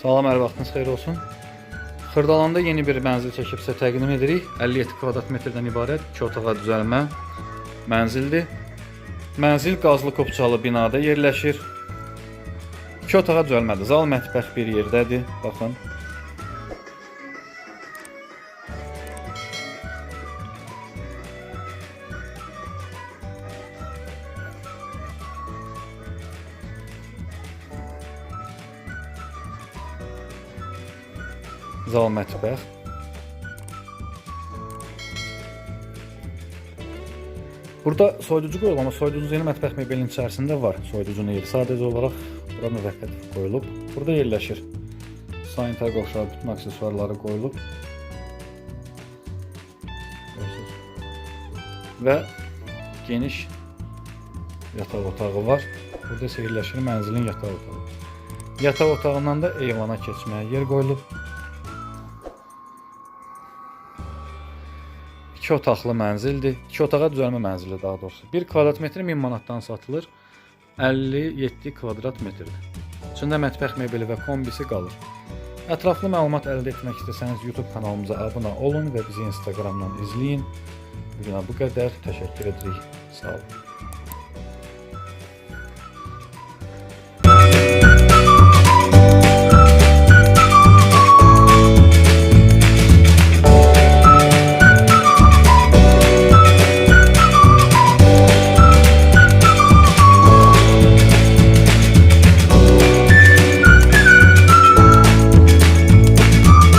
Salam, hər vaxtınız xeyir olsun. Xırdalanda yeni bir mənzil çəkib sizə təqdim edirik. 57 kvadrat metrdən ibarət 2 otağa düzəlmə mənzildir. Mənzil qazlı qopçalı binada yerləşir. 2 otağa düzəlmədir. Zal, mətbəx bir yerdədir. Baxın. Zal mətbəx. Burada soyuducu qoyulub, amma soyuducu yeni mətbəx mebelinin içərisində var. Soyuducunun yeri sadəcə olaraq bura müvəqqəti qoyulub. Burada yerləşir. Sanitar qovşağı bütün aksesuarları qoyulub. Və geniş yataq otağı var. Burada isə yerləşir mənzilin yataq otağı. Yataq otağından da eyvana keçməyə yer qoyulub. 2 otaqlı mənzildir. 2 otağa düzəlmə mənzili daha doğrusu. 1 kvadrat metr 1000 manatdan satılır. 57 kvadrat metrdir. İçində mətbəx mebeli və kombisi qalır. Ətraflı məlumat əldə etmək istəsəniz YouTube kanalımıza abunə olun və bizi Instagramdan izləyin. Bu günə bu qədər. Təşəkkür edirik. Sağ olun.